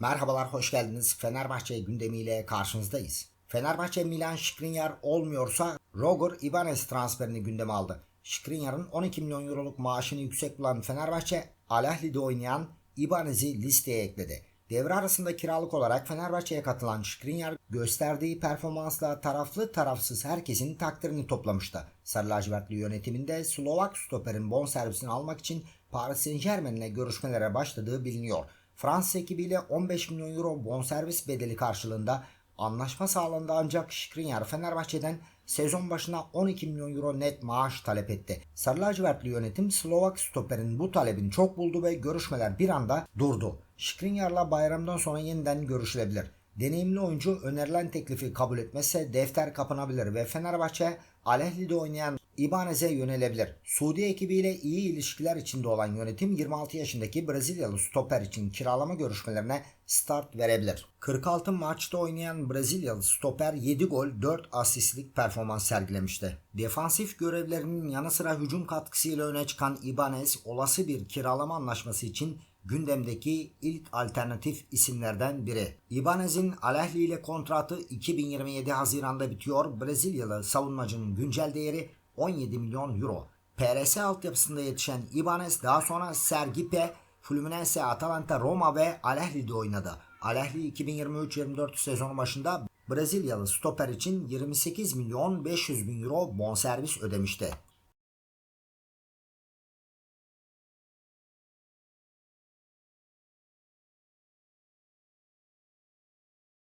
Merhabalar, hoş geldiniz. Fenerbahçe gündemiyle karşınızdayız. Fenerbahçe Milan Skriniar olmuyorsa Roger Ibanez transferini gündeme aldı. Skriniar'ın 12 milyon euroluk maaşını yüksek bulan Fenerbahçe, Al Ahly'de oynayan Ibanez'i listeye ekledi. Devre arasında kiralık olarak Fenerbahçe'ye katılan Skriniar gösterdiği performansla taraflı tarafsız herkesin takdirini toplamıştı. Sarı lacivertli yönetiminde Slovak stoperin bonservisini almak için Paris Saint Germain'le görüşmelere başladığı biliniyor. Fransız ekibiyle 15 milyon euro bonservis bedeli karşılığında anlaşma sağlandı ancak Skriniar Fenerbahçe'den sezon başına 12 milyon euro net maaş talep etti. Sarı lacivertli yönetim Slovak stoperin bu talebini çok buldu ve görüşmeler bir anda durdu. Skriniar'la bayramdan sonra yeniden görüşülebilir. Deneyimli oyuncu önerilen teklifi kabul etmezse defter kapanabilir ve Fenerbahçe Al Ahly'de oynayan Ibanez'e yönelebilir. Suudi ekibiyle iyi ilişkiler içinde olan yönetim 26 yaşındaki Brezilyalı stoper için kiralama görüşmelerine start verebilir. 46 maçta oynayan Brezilyalı stoper 7 gol 4 asistlik performans sergilemişti. Defansif görevlerinin yanı sıra hücum katkısıyla öne çıkan Ibanez olası bir kiralama anlaşması için gündemdeki ilk alternatif isimlerden biri. Ibanez'in Al Ahly ile kontratı 2027 Haziran'da bitiyor. Brezilyalı savunmacının güncel değeri 17 milyon euro. PRS altyapısında yetişen Ibanez daha sonra Sergipe, Fluminense, Atalanta, Roma ve Al Ahly'de oynadı. Al Ahly 2023-24 sezonu başında Brezilyalı stoper için 28 milyon 500 bin euro bonservis ödemişti.